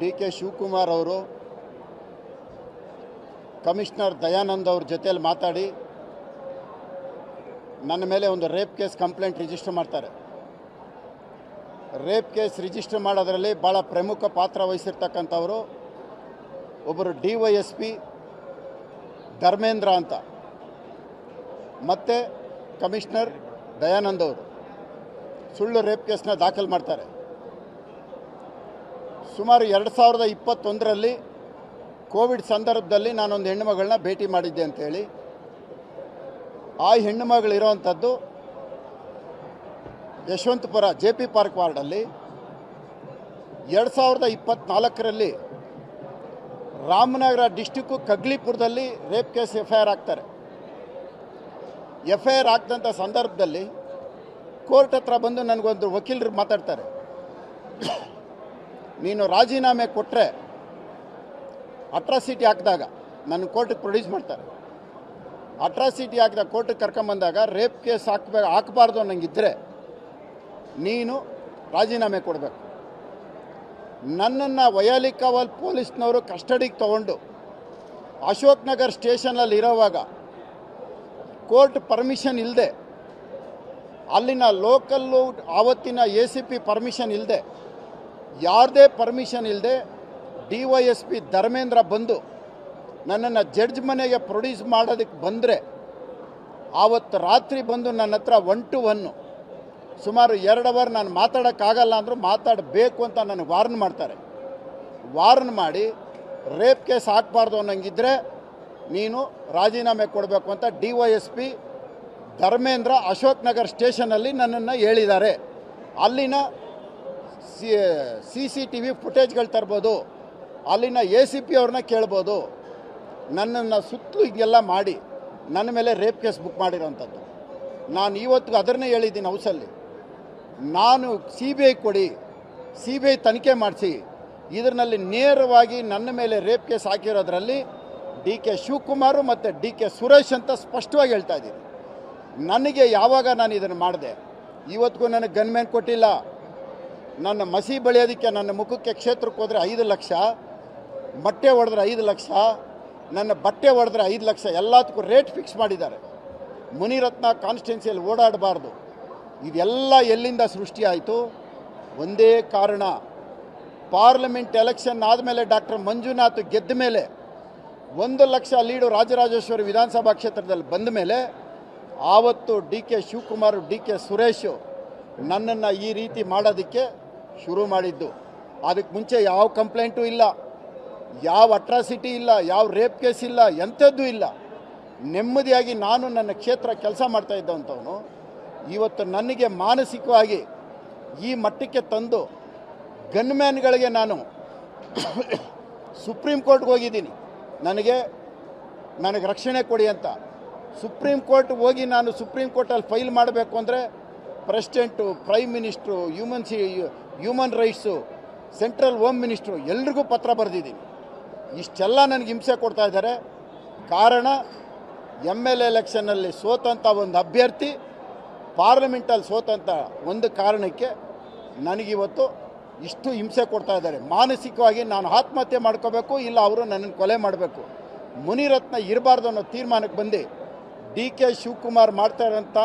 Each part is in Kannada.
ಡಿ ಕೆ ಶಿವಕುಮಾರ್ ಅವರು, ಕಮಿಷನರ್ ದಯಾನಂದ್ ಅವ್ರ ಜೊತೆಯಲ್ಲಿ ಮಾತಾಡಿ, ನನ್ನ ಮೇಲೆ ಒಂದು ರೇಪ್ ಕೇಸ್ ಕಂಪ್ಲೇಂಟ್ ರಿಜಿಸ್ಟರ್ ಮಾಡ್ತಾರೆ. ರೇಪ್ ಕೇಸ್ ರಿಜಿಸ್ಟರ್ ಮಾಡೋದರಲ್ಲಿ ಭಾಳ ಪ್ರಮುಖ ಪಾತ್ರ ವಹಿಸಿರ್ತಕ್ಕಂಥವರು ಒಬ್ಬರು D Y S P Dharmendra ಅಂತ. ಮತ್ತು ಕಮಿಷನರ್ ದಯಾನಂದ್ ಅವರು ಸುಳ್ಳು ರೇಪ್ ಕೇಸ್ನ ದಾಖಲು ಮಾಡ್ತಾರೆ. ಸುಮಾರು ಎರಡು ಸಾವಿರದ ಇಪ್ಪತ್ತೊಂದರಲ್ಲಿ ಕೋವಿಡ್ ಸಂದರ್ಭದಲ್ಲಿ ನಾನೊಂದು ಹೆಣ್ಣುಮಗಳನ್ನ ಭೇಟಿ ಮಾಡಿದ್ದೆ ಅಂತೇಳಿ. ಆ ಹೆಣ್ಣುಮಗಳಿರೋವಂಥದ್ದು ಯಶವಂತಪುರ ಜೆ ಪಿ ಪಾರ್ಕ್ ವಾರ್ಡಲ್ಲಿ. ಎರಡು ಸಾವಿರದ ಇಪ್ಪತ್ತ್ನಾಲ್ಕರಲ್ಲಿ Ramanagara district ಕಗ್ಲಿಪುರದಲ್ಲಿ rape case F I R ಆಗ್ತಾರೆ ಎಫ್ ಐ ಆರ್ ಆಗ್ದಂಥ ಸಂದರ್ಭದಲ್ಲಿ ಕೋರ್ಟ್ ಹತ್ರ ಬಂದು ನನಗೊಂದು ವಕೀಲರು ಮಾತಾಡ್ತಾರೆ. ನೀನು ರಾಜೀನಾಮೆ ಕೊಟ್ಟರೆ ಅಟ್ರಾಸಿಟಿ ಹಾಕಿದಾಗ ನನ್ನ ಕೋರ್ಟಿಗೆ ಪ್ರೊಡ್ಯೂಸ್ ಮಾಡ್ತಾರೆ. ಅಟ್ರಾಸಿಟಿ ಹಾಕಿದ ಕೋರ್ಟಿಗೆ ಕರ್ಕೊಂಬಂದಾಗ ರೇಪ್ ಕೇಸ್ ಹಾಕ್ಬೇಕು ಹಾಕಬಾರ್ದು ಅನ್ನಂಗಿದ್ದರೆ ನೀನು ರಾಜೀನಾಮೆ ಕೊಡಬೇಕು. ನನ್ನನ್ನು ವಯಾಲಿಕಾವಲ್ ಪೊಲೀಸ್ನವರು ಕಸ್ಟಡಿಗೆ ತಗೊಂಡು ಅಶೋಕ್ ನಗರ್ ಸ್ಟೇಷನಲ್ಲಿ ಇರೋವಾಗ ಕೋರ್ಟ್ ಪರ್ಮಿಷನ್ ಇಲ್ಲದೆ ಅಲ್ಲಿನ ಲೋಕಲ್ಲು ಆವತ್ತಿನ ಎ ಸಿ ಪಿ ಪರ್ಮಿಷನ್ ಇಲ್ಲದೆ ಯಾರದೇ ಪರ್ಮಿಷನ್ ಇಲ್ಲದೆ D Y S P Dharmendra ಬಂದು ನನ್ನನ್ನು ಜಡ್ಜ್ ಮನೆಗೆ ಪ್ರೊಡ್ಯೂಸ್ ಮಾಡೋದಕ್ಕೆ ಬಂದರೆ ಆವತ್ತು ರಾತ್ರಿ ಬಂದು ನನ್ನ ಹತ್ರ ಒನ್ ಟು ಒನ್ನು ಸುಮಾರು ಎರಡು ಅವರ್ ನಾನು ಮಾತಾಡೋಕ್ಕಾಗಲ್ಲ ಅಂದರೂ ಮಾತಾಡಬೇಕು ಅಂತ ನನಗೆ ವಾರ್ನ್ ಮಾಡ್ತಾರೆ. ವಾರ್ನ್ ಮಾಡಿ ರೇಪ್ ಕೇಸ್ ಹಾಕಬಾರ್ದು ಅನ್ನೋಂಗಿದ್ರೆ ನೀನು ರಾಜೀನಾಮೆ ಕೊಡಬೇಕು ಅಂತ D Y S P Dharmendra Ashok Nagar ಸ್ಟೇಷನಲ್ಲಿ ನನ್ನನ್ನು ಹೇಳಿದ್ದಾರೆ. ಅಲ್ಲಿನ C C C T V ಫುಟೇಜ್ಗಳು ತರ್ಬೋದು. ಅಲ್ಲಿನ ಎ ಸಿ ಪಿ ಅವ್ರನ್ನ ಕೇಳ್ಬೋದು. ನನ್ನನ್ನು ಸುತ್ತಲೂ ಹೀಗೆಲ್ಲ ಮಾಡಿ, ನನ್ನ ಮೇಲೆ ರೇಪ್ ಕೇಸ್ ಬುಕ್ ಮಾಡಿರೋಂಥದ್ದು. ನಾನು ಇವತ್ತು ಅದನ್ನೇ ಹೇಳಿದ್ದೀನಿ ಹೌಸಲ್ಲಿ. ನಾನು ಸಿ ಬಿ ಐ ಕೊಡಿ ಸಿ ಬಿ ಐ ತನಿಖೆ ಮಾಡಿಸಿ. ಇದರಲ್ಲಿ ನೇರವಾಗಿ ನನ್ನ ಮೇಲೆ ರೇಪ್ ಕೇಸ್ ಹಾಕಿರೋದ್ರಲ್ಲಿ ಡಿ ಕೆ ಶಿವಕುಮಾರು ಮತ್ತು ಡಿ ಕೆ ಸುರೇಶ್ ಅಂತ ಸ್ಪಷ್ಟವಾಗಿ ಹೇಳ್ತಾ ಇದ್ದೀನಿ. ನನಗೆ ಯಾವಾಗ ನಾನು ಇದನ್ನು ಮಾಡಿದೆ? ಇವತ್ತಿಗೂ ನನಗೆ ಗನ್ಮ್ಯಾನ್ ಕೊಟ್ಟಿಲ್ಲ. ನನ್ನ ಮಸಿ ಬೆಳೆಯೋದಕ್ಕೆ ನನ್ನ ಮುಖಕ್ಕೆ ಕ್ಷೇತ್ರಕ್ಕೆ ಹೋದರೆ ಐದು ಲಕ್ಷ ಬಟ್ಟೆ ಹೊಡೆದ್ರೆ ಐದು ಲಕ್ಷ, ನನ್ನ ಬಟ್ಟೆ ಹೊಡೆದ್ರೆ ಐದು ಲಕ್ಷ, ಎಲ್ಲದಕ್ಕೂ ರೇಟ್ ಫಿಕ್ಸ್ ಮಾಡಿದ್ದಾರೆ. ಮುನಿರತ್ನ ಕಾನ್ಸ್ಟಿಟ್ಯೂನ್ಸಿಯಲ್ಲಿ ಓಡಾಡಬಾರ್ದು. ಇದೆಲ್ಲ ಎಲ್ಲಿಂದ ಸೃಷ್ಟಿಯಾಯಿತು ಒಂದೇ ಕಾರಣ. ಪಾರ್ಲಿಮೆಂಟ್ ಎಲೆಕ್ಷನ್ ಆದಮೇಲೆ ಡಾಕ್ಟರ್ ಮಂಜುನಾಥ್ ಗೆದ್ದ ಮೇಲೆ, ಒಂದು ಲಕ್ಷ ಲೀಡು ರಾಜರಾಜೇಶ್ವರಿ ವಿಧಾನಸಭಾ ಕ್ಷೇತ್ರದಲ್ಲಿ ಬಂದ ಮೇಲೆ, ಆವತ್ತು D K Shivakumar, D K Suresh ನನ್ನನ್ನು ಈ ರೀತಿ ಮಾಡೋದಕ್ಕೆ ಶುರು ಮಾಡಿದ್ದು. ಅದಕ್ಕೆ ಮುಂಚೆ ಯಾವ ಕಂಪ್ಲೇಂಟು ಇಲ್ಲ. ಯಾವ ಅಟ್ರಾಸಿಟಿ ಇಲ್ಲ, ಯಾವ ರೇಪ್ ಕೇಸ್ ಇಲ್ಲ, ಎಂಥದ್ದು ಇಲ್ಲ. ನೆಮ್ಮದಿಯಾಗಿ ನಾನು ನನ್ನ ಕ್ಷೇತ್ರ ಕೆಲಸ ಮಾಡ್ತಾ ಇದ್ದಂಥವನು. ಇವತ್ತು ನನಗೆ ಮಾನಸಿಕವಾಗಿ ಈ ಮಟ್ಟಕ್ಕೆ ತಂದು ಗನ್ಮ್ಯಾನ್ಗಳಿಗೆ ನಾನು ಸುಪ್ರೀಂ ಕೋರ್ಟ್ಗೆ ಹೋಗಿದ್ದೀನಿ. ನನಗೆ ನನಗೆ ರಕ್ಷಣೆ ಕೊಡಿ ಅಂತ. ಸುಪ್ರೀಂ ಕೋರ್ಟ್ ಹೋಗಿ ನಾನು ಸುಪ್ರೀಂ ಕೋರ್ಟಲ್ಲಿ ಫೈಲ್ ಮಾಡಬೇಕು ಅಂದರೆ president, prime minister human C human rights central home minister ಎಲ್ರಿಗೂ ಪತ್ರ ಬರೆದಿದ್ದೀನಿ. ಇಷ್ಟೆಲ್ಲ ನನಗೆ ಹಿಂಸೆ ಕೊಡ್ತಾ ಇದ್ದಾರೆ. ಕಾರಣ ಎಂ ಎಲ್ ಎಲೆಕ್ಷನ್ನಲ್ಲಿ ಸೋತಂಥ ಒಂದು ಅಭ್ಯರ್ಥಿ ಪಾರ್ಲಿಮೆಂಟಲ್ಲಿ ಸೋತಂಥ ಒಂದು ಕಾರಣಕ್ಕೆ ನನಗಿವತ್ತು ಇಷ್ಟು ಹಿಂಸೆ ಕೊಡ್ತಾ ಇದ್ದಾರೆ. ಮಾನಸಿಕವಾಗಿ ನಾನು ಆತ್ಮಹತ್ಯೆ ಮಾಡ್ಕೋಬೇಕು, ಇಲ್ಲ ಅವರು ನನ್ನನ್ನು ಕೊಲೆ ಮಾಡಬೇಕು. ಮುನಿರತ್ನ ಇರಬಾರ್ದು ಅನ್ನೋ ತೀರ್ಮಾನಕ್ಕೆ ಬಂದು. ಡಿ ಕೆ ಶಿವಕುಮಾರ್ ಮಾಡ್ತಾ ಇರೋಂಥ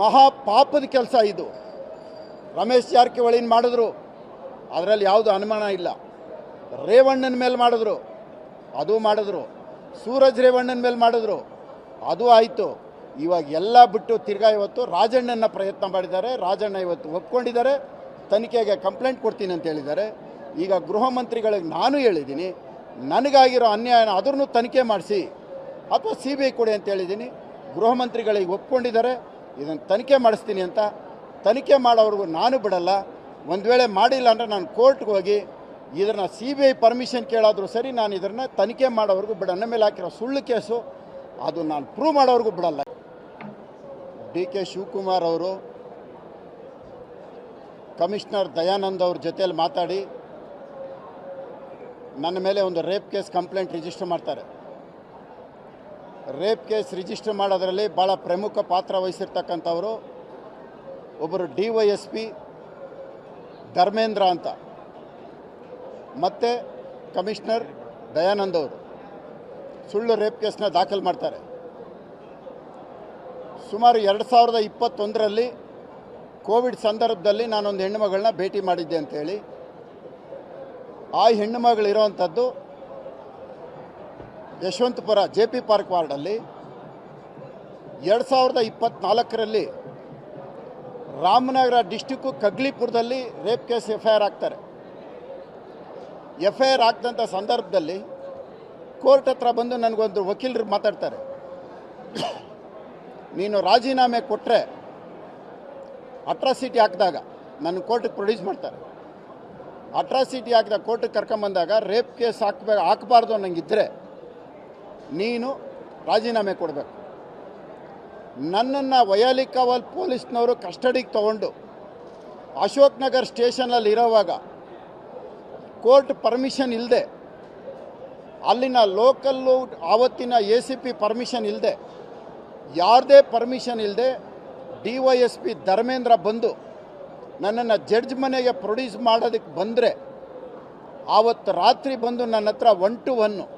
ಮಹಾ ಪಾಪದ ಕೆಲಸ ಇದು. ರಮೇಶ್ ಜಾರಕಿಹೊಳಿನ ಮಾಡಿದ್ರು? ಅದರಲ್ಲಿ ಯಾವುದು ಅನುಮಾನ ಇಲ್ಲ. ರೇವಣ್ಣನ ಮೇಲೆ ಮಾಡಿದ್ರು. ಅದು ಮಾಡಿದ್ರು. ಸೂರಜ್ ರೇವಣ್ಣನ ಮೇಲೆ ಮಾಡಿದ್ರು. ಅದು ಆಯಿತು. ಇವಾಗ ಎಲ್ಲ ಬಿಟ್ಟು ತಿರ್ಗಾ ಇವತ್ತು ರಾಜಣ್ಣನ ಪ್ರಯತ್ನ ಮಾಡಿದ್ದಾರೆ. ರಾಜಣ್ಣ ಇವತ್ತು ಒಪ್ಕೊಂಡಿದ್ದಾರೆ. ತನಿಖೆಗೆ ಕಂಪ್ಲೇಂಟ್ ಕೊಡ್ತೀನಿ ಅಂತ ಹೇಳಿದ್ದಾರೆ. ಈಗ ಗೃಹ ಮಂತ್ರಿಗಳಿಗೆ ನಾನು ಹೇಳಿದ್ದೀನಿ, ನನಗಾಗಿರೋ ಅನ್ಯಾಯನ ಅದನ್ನು ತನಿಖೆ ಮಾಡಿಸಿ. ಅಥವಾ ಸಿ ಬಿ ಐ ಕೊಡಿ ಅಂತ ಹೇಳಿದ್ದೀನಿ. ಗೃಹ ಮಂತ್ರಿಗಳಿಗೆ ಒಪ್ಕೊಂಡಿದ್ದಾರೆ. ಇದನ್ನು ತನಿಖೆ ಮಾಡಿಸ್ತೀನಿ ಅಂತ ತನಿಖೆ ಮಾಡೋವ್ರಿಗೂ ನಾನು ಬಿಡಲ್ಲ. ಒಂದು ವೇಳೆ ಮಾಡಿಲ್ಲ ಅಂದರೆ ನಾನು ಕೋರ್ಟ್ಗೆ ಹೋಗಿ ಇದನ್ನು ಸಿ ಬಿ ಐ ಪರ್ಮಿಷನ್ ಕೇಳಾದರೂ ಸರಿ, ನಾನು ಇದನ್ನು ತನಿಖೆ ಮಾಡೋವ್ರಿಗೂ ಬಿಡ. ನನ್ನ ಮೇಲೆ ಹಾಕಿರೋ ಸುಳ್ಳು ಕೇಸು, ಅದು ನಾನು ಪ್ರೂವ್ ಮಾಡೋವ್ರಿಗೂ ಬಿಡಲ್ಲ. ಡಿ ಕೆ ಶಿವಕುಮಾರ್ ಅವರು ಕಮಿಷನರ್ ದಯಾನಂದ್ ಅವ್ರ ಜೊತೆಯಲ್ಲಿ ಮಾತಾಡಿ, ನನ್ನ ಮೇಲೆ ಒಂದು ರೇಪ್ ಕೇಸ್ ಕಂಪ್ಲೇಂಟ್ ರಿಜಿಸ್ಟರ್ ಮಾಡ್ತಾರೆ. ರೇಪ್ ಕೇಸ್ ರಿಜಿಸ್ಟರ್ ಮಾಡೋದರಲ್ಲಿ ಭಾಳ ಪ್ರಮುಖ ಪಾತ್ರ ವಹಿಸಿರ್ತಕ್ಕಂಥವರು. ಒಬ್ಬರು D Y S P Dharmendra ಅಂತ. ಮತ್ತು ಕಮಿಷನರ್ ದಯಾನಂದ್ ಅವರು ಸುಳ್ಳು ರೇಪ್ ಕೇಸ್ನ ದಾಖಲು ಮಾಡ್ತಾರೆ. ಸುಮಾರು ಎರಡು ಸಾವಿರದ ಇಪ್ಪತ್ತೊಂದರಲ್ಲಿ ಕೋವಿಡ್ ಸಂದರ್ಭದಲ್ಲಿ ನಾನೊಂದು ಹೆಣ್ಣುಮಗಳನ್ನ ಭೇಟಿ ಮಾಡಿದ್ದೆ ಅಂತೇಳಿ ಆ ಹೆಣ್ಣುಮಗಳಿರೋವಂಥದ್ದು ಯಶವಂತಪುರ ಜೆ ಪಿ ಪಾರ್ಕ್ ವಾರ್ಡಲ್ಲಿ. ಎರಡು ಸಾವಿರದ ಇಪ್ಪತ್ತ್ನಾಲ್ಕರಲ್ಲಿ Ramanagara district ಕಗ್ಲಿಪುರದಲ್ಲಿ rape case F I R ಆಗ್ತಾರೆ. ಎಫ್ ಐ ಆರ್ ಆಗ್ದಂಥ ಸಂದರ್ಭದಲ್ಲಿ ಕೋರ್ಟ್ ಹತ್ರ ಬಂದು ನನಗೊಂದು ವಕೀಲರು ಮಾತಾಡ್ತಾರೆ. ನೀನು ರಾಜೀನಾಮೆ ಕೊಟ್ಟರೆ ಅಟ್ರಾಸಿಟಿ ಹಾಕಿದಾಗ ನನ್ನ ಕೋರ್ಟಿಗೆ ಪ್ರೊಡ್ಯೂಸ್ ಮಾಡ್ತಾರೆ. ಅಟ್ರಾಸಿಟಿ ಹಾಕಿದ ಕೋರ್ಟಿಗೆ ಕರ್ಕೊಂಬಂದಾಗ ರೇಪ್ ಕೇಸ್ ಹಾಕ್ಬೇಕು ಹಾಕಬಾರ್ದು ಅನ್ನಂಗಿದ್ರೆ ನೀನು ರಾಜೀನಾಮೆ ಕೊಡಬೇಕು. ನನ್ನನ್ನು ವಯಾಲಿಕಾವಲ್ ಪೊಲೀಸ್ನವರು ಕಸ್ಟಡಿಗೆ ತಗೊಂಡು ಅಶೋಕ್ ನಗರ್ ಸ್ಟೇಷನಲ್ಲಿ ಇರೋವಾಗ ಕೋರ್ಟ್ ಪರ್ಮಿಷನ್ ಇಲ್ಲದೆ ಅಲ್ಲಿನ ಲೋಕಲ್ಲು ಆವತ್ತಿನ ಎ ಸಿ ಪಿ ಪರ್ಮಿಷನ್ ಇಲ್ಲದೆ ಯಾರದೇ ಪರ್ಮಿಷನ್ ಇಲ್ಲದೆ D Y S P Dharmendra ಬಂದು ನನ್ನನ್ನು ಜಡ್ಜ್ ಮನೆಗೆ ಪ್ರೊಡ್ಯೂಸ್ ಮಾಡೋದಕ್ಕೆ ಬಂದರೆ, ಆವತ್ತು ರಾತ್ರಿ ಬಂದು ನನ್ನ ಹತ್ರ ಒನ್ ಟು ಒನ್ನು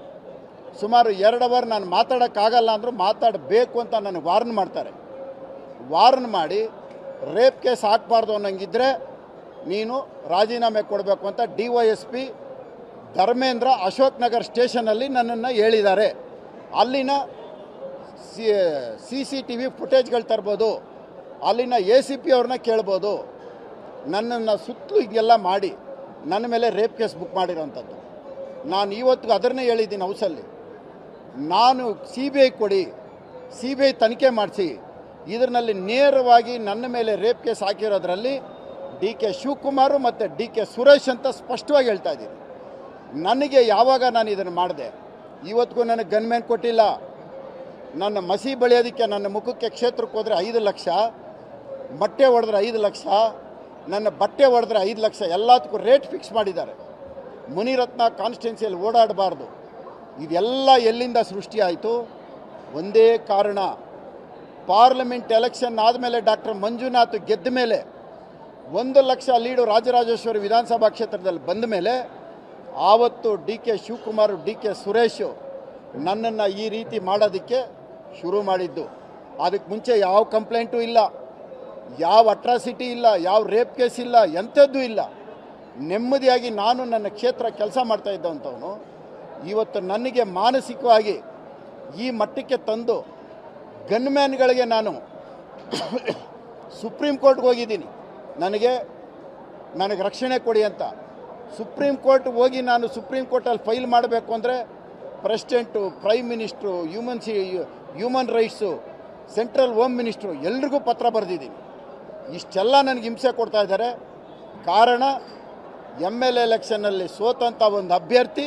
ಸುಮಾರು ಎರಡು ಅವರ್ ನಾನು ಮಾತಾಡೋಕ್ಕಾಗಲ್ಲ ಅಂದರೂ ಮಾತಾಡಬೇಕು ಅಂತ ನನಗೆ ವಾರ್ನ್ ಮಾಡ್ತಾರೆ. ವಾರ್ನ್ ಮಾಡಿ, ರೇಪ್ ಕೇಸ್ ಹಾಕಬಾರ್ದು ಅನ್ನೋಂಗಿದ್ರೆ ನೀನು ರಾಜೀನಾಮೆ ಕೊಡಬೇಕು ಅಂತ D Y S P Dharmendra Ashok Nagar ಸ್ಟೇಷನಲ್ಲಿ ನನ್ನನ್ನು ಹೇಳಿದ್ದಾರೆ. ಅಲ್ಲಿನ C C C T V ಫುಟೇಜ್ಗಳು ತರ್ಬೋದು, ಅಲ್ಲಿನ ಎ ಸಿ ಪಿ ಅವ್ರನ್ನ ಕೇಳ್ಬೋದು. ನನ್ನನ್ನು ಸುತ್ತಲೂ ಹೀಗೆಲ್ಲ ಮಾಡಿ, ನನ್ನ ಮೇಲೆ ರೇಪ್ ಕೇಸ್ ಬುಕ್ ಮಾಡಿರೋವಂಥದ್ದು ನಾನು ಇವತ್ತಿಗೂ ಅದನ್ನೇ ಹೇಳಿದ್ದೀನಿ ಹೌಸಲ್ಲಿ. ನಾನು ಸಿ ಬಿ ಐ ಕೊಡಿ ಸಿ ಬಿ ಐ ತನಿಖೆ ಮಾಡಿಸಿ. ಇದರಲ್ಲಿ ನೇರವಾಗಿ ನನ್ನ ಮೇಲೆ ರೇಪ್ ಕೇಸ್ ಹಾಕಿರೋದ್ರಲ್ಲಿ ಡಿ ಕೆ ಶಿವಕುಮಾರು ಮತ್ತು ಡಿ ಕೆ ಸುರೇಶ್ ಅಂತ ಸ್ಪಷ್ಟವಾಗಿ ಹೇಳ್ತಾ ಇದ್ದೀನಿ. ನನಗೆ ಯಾವಾಗ ನಾನು ಇದನ್ನು ಮಾಡಿದೆ? ಇವತ್ತಿಗೂ ನನಗೆ ಗನ್ಮೇನ್ ಕೊಟ್ಟಿಲ್ಲ. ನನ್ನ ಮಸಿ ಬೆಳೆಯೋದಕ್ಕೆ ನನ್ನ ಮುಖಕ್ಕೆ ಕ್ಷೇತ್ರಕ್ಕೆ ಹೋದರೆ ಐದು ಲಕ್ಷ, ಬಟ್ಟೆ ಹೊಡೆದ್ರೆ ಐದು ಲಕ್ಷ, ನನ್ನ ಬಟ್ಟೆ ಹೊಡೆದ್ರೆ ಐದು ಲಕ್ಷ, ಎಲ್ಲದಕ್ಕೂ ರೇಟ್ ಫಿಕ್ಸ್ ಮಾಡಿದ್ದಾರೆ. ಮುನಿರತ್ನ ಕಾನ್ಸ್ಟಿಟ್ಯೂನ್ಸಿಯಲ್ಲಿ ಓಡಾಡಬಾರ್ದು. ಇದೆಲ್ಲ ಎಲ್ಲಿಂದ ಸೃಷ್ಟಿಯಾಯಿತು? ಒಂದೇ ಕಾರಣ. ಪಾರ್ಲಿಮೆಂಟ್ ಎಲೆಕ್ಷನ್ ಆದಮೇಲೆ ಡಾಕ್ಟರ್ ಮಂಜುನಾಥ್ ಗೆದ್ದ ಮೇಲೆ, ಒಂದು ಲಕ್ಷ ಲೀಡು ರಾಜರಾಜೇಶ್ವರಿ ವಿಧಾನಸಭಾ ಕ್ಷೇತ್ರದಲ್ಲಿ ಬಂದ ಮೇಲೆ, ಆವತ್ತು D K Shivakumar, D K Suresh ನನ್ನನ್ನು ಈ ರೀತಿ ಮಾಡೋದಕ್ಕೆ ಶುರು ಮಾಡಿದ್ದು. ಅದಕ್ಕೆ ಮುಂಚೆ ಯಾವ ಕಂಪ್ಲೇಂಟು ಇಲ್ಲ, ಯಾವ ಅಟ್ರಾಸಿಟಿ ಇಲ್ಲ, ಯಾವ ರೇಪ್ ಕೇಸ್ ಇಲ್ಲ, ಎಂಥದ್ದು ಇಲ್ಲ. ನೆಮ್ಮದಿಯಾಗಿ ನಾನು ನನ್ನ ಕ್ಷೇತ್ರ ಕೆಲಸ ಮಾಡ್ತಾ ಇದ್ದಂಥವನು ಇವತ್ತು ನನಗೆ ಮಾನಸಿಕವಾಗಿ ಈ ಮಟ್ಟಕ್ಕೆ ತಂದು ಗನ್ಮ್ಯಾನ್ಗಳಿಗೆ ನಾನು ಸುಪ್ರೀಂ ಕೋರ್ಟ್ಗೆ ಹೋಗಿದ್ದೀನಿ. ನನಗೆ ನನಗೆ ರಕ್ಷಣೆ ಕೊಡಿ ಅಂತ. ಸುಪ್ರೀಂ ಕೋರ್ಟ್ ಹೋಗಿ ನಾನು ಸುಪ್ರೀಂ ಕೋರ್ಟಲ್ಲಿ ಫೈಲ್ ಮಾಡಬೇಕು ಅಂದರೆ president, prime minister, human C, human rights, central home minister ಎಲ್ರಿಗೂ ಪತ್ರ ಬರೆದಿದ್ದೀನಿ. ಇಷ್ಟೆಲ್ಲ ನನಗೆ ಹಿಂಸೆ ಕೊಡ್ತಾ ಇದ್ದಾರೆ. ಕಾರಣ ಎಂ ಎಲ್ ಎಲೆಕ್ಷನ್ನಲ್ಲಿ ಸೋತಂಥ ಒಂದು ಅಭ್ಯರ್ಥಿ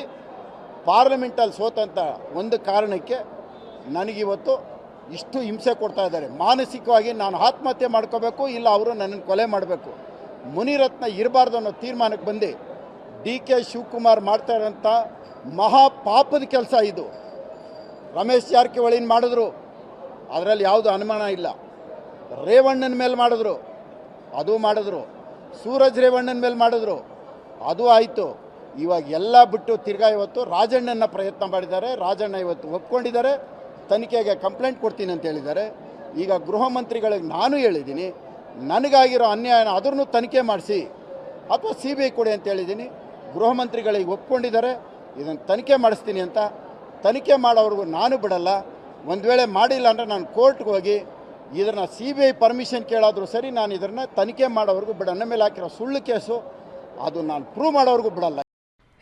ಪಾರ್ಲಿಮೆಂಟಲ್ಲಿ ಸೋತಂಥ ಒಂದು ಕಾರಣಕ್ಕೆ ನನಗಿವತ್ತು ಇಷ್ಟು ಹಿಂಸೆ ಕೊಡ್ತಾ ಇದ್ದಾರೆ. ಮಾನಸಿಕವಾಗಿ ನಾನು ಆತ್ಮಹತ್ಯೆ ಮಾಡ್ಕೋಬೇಕು, ಇಲ್ಲ ಅವರು ನನ್ನನ್ನು ಕೊಲೆ ಮಾಡಬೇಕು. ಮುನಿರತ್ನ ಇರಬಾರ್ದು ಅನ್ನೋ ತೀರ್ಮಾನಕ್ಕೆ ಬಂದು ಡಿ ಕೆ ಶಿವಕುಮಾರ್ ಮಾಡ್ತಾ ಇರೋಂಥ ಮಹಾ ಪಾಪದ ಕೆಲಸ ಇದು. ರಮೇಶ್ ಜಾರಕಿಹೊಳಿನ ಮಾಡಿದ್ರು? ಅದರಲ್ಲಿ ಯಾವುದು ಅನುಮಾನ ಇಲ್ಲ. ರೇವಣ್ಣನ ಮೇಲೆ ಮಾಡಿದ್ರು. ಅದು ಮಾಡಿದ್ರು. ಸೂರಜ್ ರೇವಣ್ಣನ ಮೇಲೆ ಮಾಡಿದ್ರು. ಅದು ಆಯಿತು. ಇವಾಗ ಎಲ್ಲ ಬಿಟ್ಟು ತಿರ್ಗಾ ಇವತ್ತು ರಾಜಣ್ಣನ ಪ್ರಯತ್ನ ಮಾಡಿದ್ದಾರೆ. ರಾಜಣ್ಣ ಇವತ್ತು ಒಪ್ಕೊಂಡಿದ್ದಾರೆ. ತನಿಖೆಗೆ ಕಂಪ್ಲೇಂಟ್ ಕೊಡ್ತೀನಿ ಅಂತ ಹೇಳಿದ್ದಾರೆ. ಈಗ ಗೃಹ ಮಂತ್ರಿಗಳಿಗೆ ನಾನು ಹೇಳಿದ್ದೀನಿ, ನನಗಾಗಿರೋ ಅನ್ಯಾಯನ ಅದನ್ನು ತನಿಖೆ ಮಾಡಿಸಿ, ಅಥವಾ ಸಿ ಬಿ ಐ ಕೊಡಿ ಅಂತ ಹೇಳಿದ್ದೀನಿ. ಗೃಹ ಮಂತ್ರಿಗಳಿಗೆ ಒಪ್ಕೊಂಡಿದ್ದಾರೆ. ಇದನ್ನು ತನಿಖೆ ಮಾಡಿಸ್ತೀನಿ ಅಂತ. ತನಿಖೆ ಮಾಡೋವ್ರಿಗೂ ನಾನು ಬಿಡಲ್ಲ. ಒಂದು ವೇಳೆ ಮಾಡಿಲ್ಲ ಅಂದರೆ ನಾನು ಕೋರ್ಟ್ಗೆ ಹೋಗಿ ಇದನ್ನು ಸಿ ಬಿ ಐ ಪರ್ಮಿಷನ್ ಕೇಳಾದರೂ ಸರಿ ನಾನು ಇದನ್ನು ತನಿಖೆ ಮಾಡೋವ್ರಿಗೂ ಬಿಡ. ನನ್ನ ಮೇಲೆ ಹಾಕಿರೋ ಸುಳ್ಳು ಕೇಸು, ಅದು ನಾನು ಪ್ರೂವ್ ಮಾಡೋವ್ರಿಗೂ ಬಿಡಲ್ಲ.